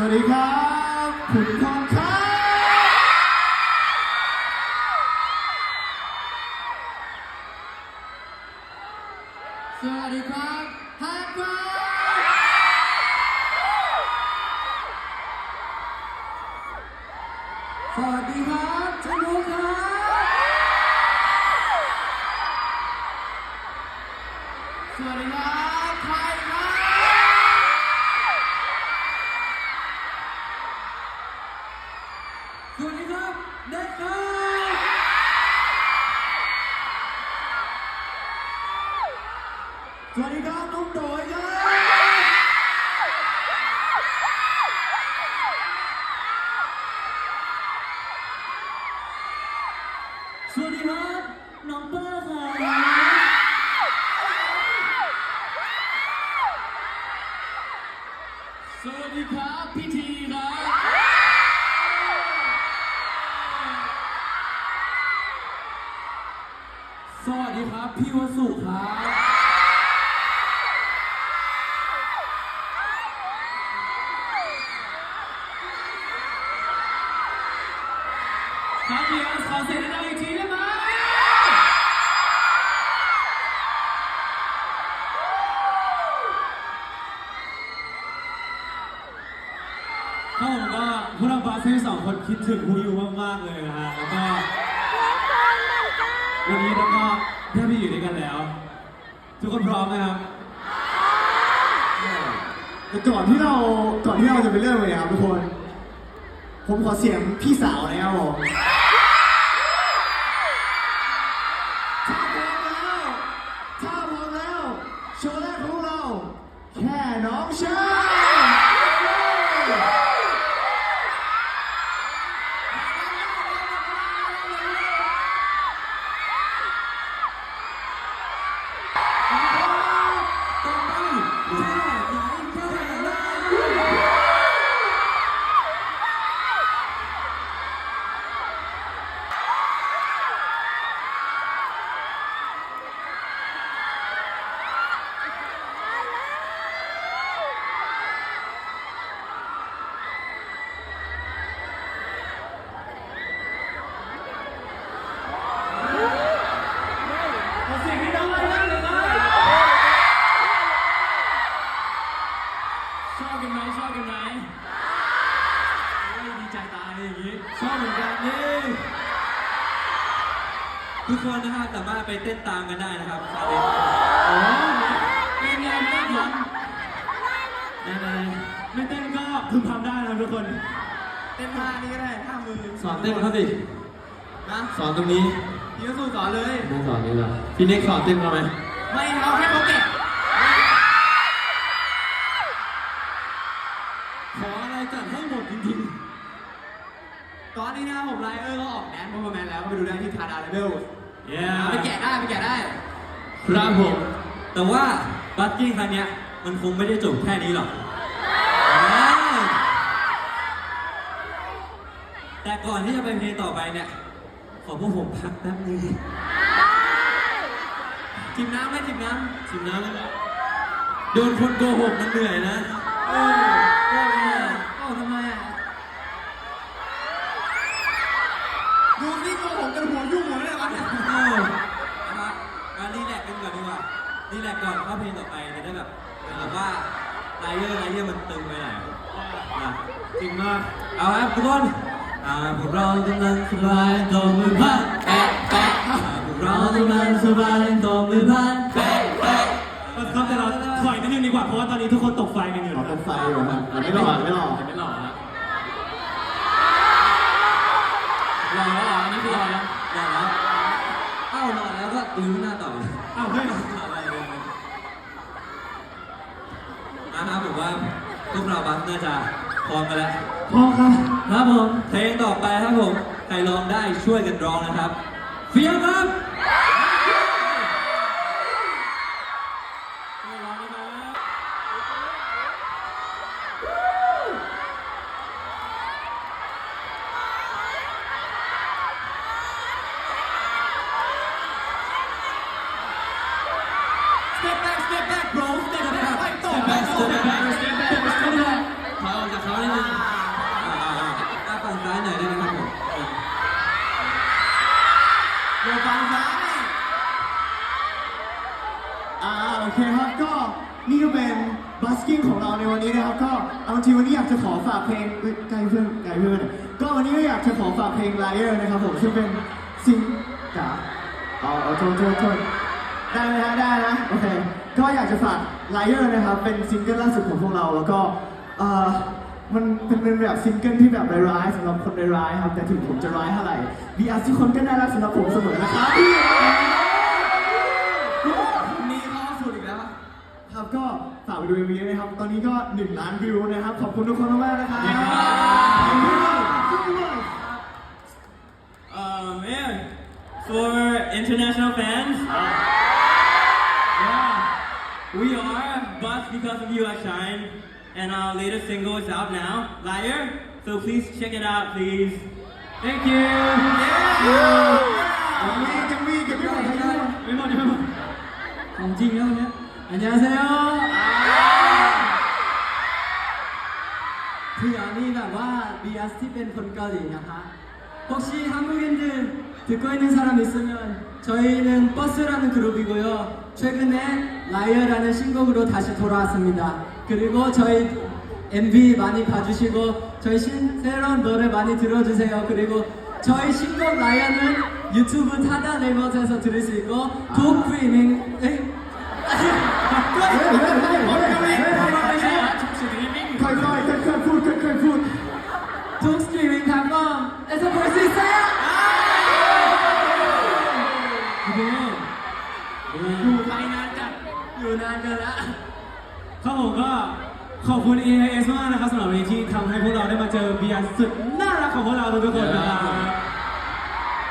วัสดีครับขุนทองครับสวัสดีครับฮาร์ดครับสวัสดีครับชนุครับสวัสดีครับไทยครับ สวัสดีครับน้องเปิ้ลครับสวัสดีครับพี่ทีครับสวัสดีครับพี่วสุครับครับเดี๋ยวขอเสียงดังอีกที คนคิดถึงฮูยูมากๆเลยนะฮะ แล้วก็วันนี้เราก็ได้ไปอยู่ด้วยกันแล้ว ทุกคนพร้อมไหมครับ แต่ก่อนที่เราก่อนที่เราจะไปเริ่มเลยครับทุกคน ผมขอเสียงพี่สาวหนะครับผม ทุกคนนะครับสามารถไปเต้นตามกันได้นะครับโอ้ไม่ไงไม่ได้ทได้ไหมำไม่เต้นก็พึมพำได้นะทุกคน เต้นท่านี้ก็ได้ท่ามือสอนเต้นเขาสินะสอนตรงนี้พี่ก็สู้สอนเลยไม่สอนนี่หรอพี่เน็กสอนเต้นเราไหมไม่เอาให้เขาเก็บขออะไรจัดให้หมดจริงๆตอนนี้นะผมไลเออร์ก็ออกแดนโปรแมนแล้วก็ไปดูได้ที่ทาดาเลเวล เย้ไปแกะได้ไปแกะได้ ครับผม แต่ว่าบัสกิ้งครั้งเนี้ยมันคงไม่ได้จบแค่นี้หรอกอ่าแต่ก่อนที่จะไปเพลงต่อไปเนี่ย ขอพวกผมพักแป๊บนึงจิบน้ำไหมจิบน้ชิมน้ำแล้วโดนคนโกหกมันเหนื่อยนะำเออโอ้ยโอ้ทำไมอะ ดูนี่โกหกกันหัวยุ่งหมดเลยวะเนี่ย เอนะครับมารีแลกซ์กันก่อนดีกว่ารีแลกซ์ก่อนเข้าเพลงต่อไปจะได้แบบแบบว่าไลเยอร์ไลเยอร์มันตึงไปหน่อยนะจริงมากเอาครับทุกคนอ่าพวกเรากำลังสบายตบมือพัดแปะแปะอ่าพวกเรากำลังสบายตบมือพัดแปะแปะครับแต่เราถอยนิดนึงดีกว่าเพราะว่าตอนนี้ทุกคนตกไฟกันอยู่ ขอเป็นไฟอยู่ครับไม่หลอไม่หล่อไม่หลอนะหล่อแล้วเหรออันนี่คือหล่อแล้ว รอแล้วเอ้ารอแล้วก็ลืมหน้าต่อเลยอ้าวเฮ้ยนะครับผมว่าพวกเราบัสน่าจะพร้อมกันแล้ว พอครับ ครับผม เพลงต่อไปครับผม ใครร้องได้ช่วยกันร้องนะครับ เฟียมครับ ซ้ายหน่อยได้ไหมครับผมเดี๋ยวฟังซ้ายอ่าโอเคครับก็นี่ก็เป็นบัสกิ้งของเราในวันนี้นะครับ ก็เอาจริงวันนี้อยากจะขอฝากเพลงเอ้ยไกลเพื่อนไกลเพื่อนก็วันนี้ก็อยากจะขอฝากเพลง Liar นะครับผมซึ่งเป็นซิงจ๋าเอาเอาโทษโทษโทษได้ไหมฮะได้นะโอเคก็อยากจะฝาก Liar นะครับเป็นซิงเกิลล่าสุดของพวกเราแล้วก็เอ่อ มันเป็นเป็นแบบซิงเกิลที่แบบร้ายๆสำหรับคนร้ายๆครับแต่ถึงผมจะร้ายเท่าไหร่บีอาร์ทุกคนก็น่ารักสำหรับผมเสมอนะครับมีข้อสุดอีกแล้วครับก็ฝากไปดู MV ด้วยนะครับ ตอนนี้ก็ 1 ล้านวิวนะครับ ขอบคุณทุกคนมากๆนะครับ Um, yeah, for international fans, yeah, we are Bus Because of You I Shine, and our latest single is out now, Liar. So please check it out, please. Thank you. Yeah. 정민, 정민, 정민. 외모, 외모. 정진이 안녕하세요. 그 안이 나와 미아스티벤 본까지 나하. 혹시 한국인들 듣고 있는 사람 있으면 저희는 버스라는 그룹이고요 최근에 라이어라는 신곡으로 다시 돌아왔습니다 그리고 저희 MV 많이 봐주시고 저희 신, 새로운 노래 많이 들어주세요 그리고 저희 신곡 라이어는 유튜브 타다 네것에서 들을 수 있고 독 프리밍 에 จะมือซีซ่าอยู่ไปนานจัดอยู่นานกินละครับผมก็ขอบคุณ AIS มากนะครับสำหรับวันนี้ที่ทำให้พวกเราได้มาเจอเบียร์สุดน่ารักของพวกเราทุกคนนะครับ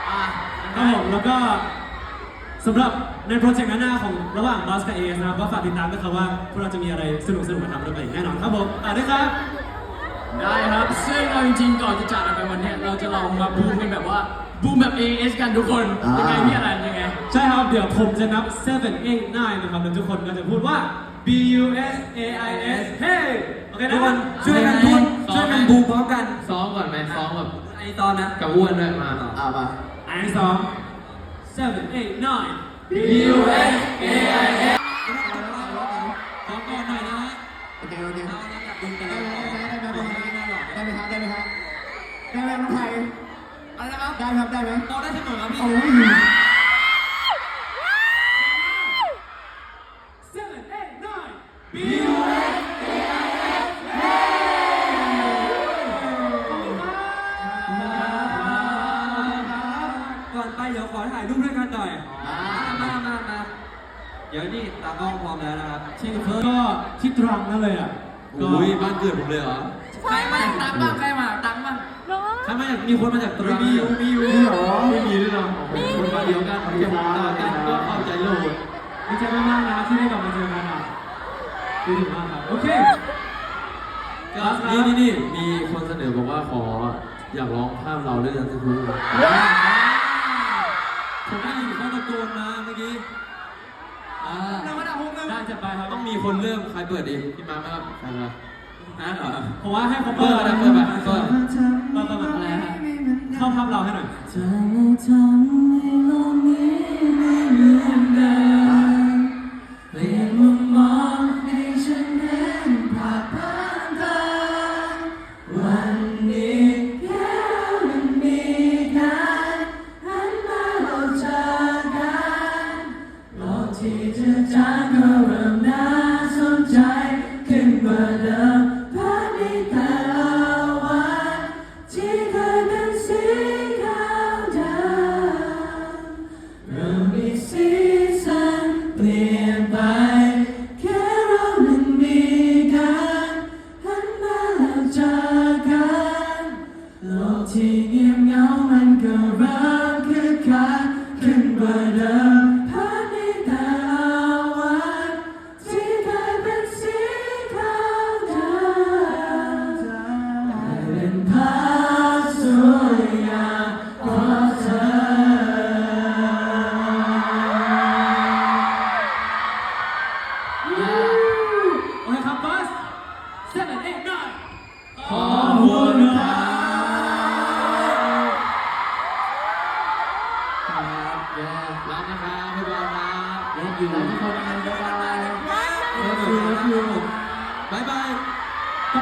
อะคผมแล้วก็สำหรับในโปรเจกต์หน้าของระหว่างบอสกับเอสนะครับก็ฝากติดตามด้วยครับว่าพวกเราจะมีอะไรสนุกสนุกมาทำด้วยกันอีกแน่นอนครับผมอะด้วยครับ ได้ครับ ซึ่งเอาจริงๆก่อนจะจากกันไปวันเนี้ยเราจะลองมาบูมกันแบบว่าบูมแบบ AS กันทุกคนอ่ายั ยังไงพี่อรันยังไง ใช่ครับ เดี๋ยวผมจะนับ 7 8 9 นะครับแล้วทุกคนก็จะพูดว่า B U S A I S Hey โอเคทุนะกคนช่วยกันพูดช่วยกันบูมพร้อมกันซ้อมก่อนไหมซ้อมแบบไอตอนนะกับอ้วนด้วยมาอ่ามา อันที่สอง7 8 9 B U S A I S ขอก่อนหน่อยนะฮะโอเคโอเคเราอยากดูกันได้เลไหมย ได้ไหมได้ได้ไหไหมมได้ไหมได้ไหมครับ ได้ไหมครับได้ไหมได้ไหมน้องไทยอะไรนะครับได้ครับ ได้ไหมต่อได้เสมอครับพี่โอ้ย7 8 9 B U S ก่อนไปเดี๋ยวขอถ่ายรูปด้วยกันหน่อย มามามาเดี๋ยวนี่ตากล้องพร้อมแล้วนะครับเช่นเคยก็ที่ตรังนั่นเลยอะก็อุ้ยบ้านเกิดผมเลยเหรอ ใครมาจากตังบ้างใครมาจากตังบ้างถ้าไม่อยากมีคนมาจากตรังมีอยู่มีอยู่นี่หรอไม่มีด้วยเนาะคนบ้าเดียวกันเก็บต่ากันก็เข้าใจโลกดีใจมากๆนะที่ได้กลับมาเจอกันอะดีถึงมากครับโอเคนี่นี่นี่มีคนเสนอบอกว่าขออยากร้องภาพเราด้วยกันสักทีผมได้ยินเขาตะโกนมาเมื่อกี้อ่าได้จะไปครับต้องมีคนเริ่มใครเปิดดีพี่มาร์คครับใครมา อ่าเหรอผมว่าให้เขาเปิเปิดดนะเปิดไปเปิดเปิดเปิดอะไรฮะเข้าภาพเราให้หน่อยเธอทำ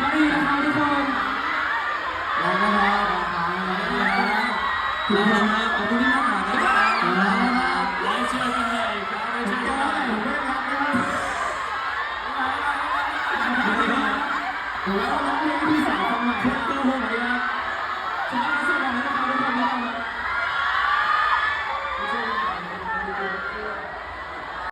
ก็ดีนะคบทุกคน แล้วก็แล้วนคะแล้วก็แ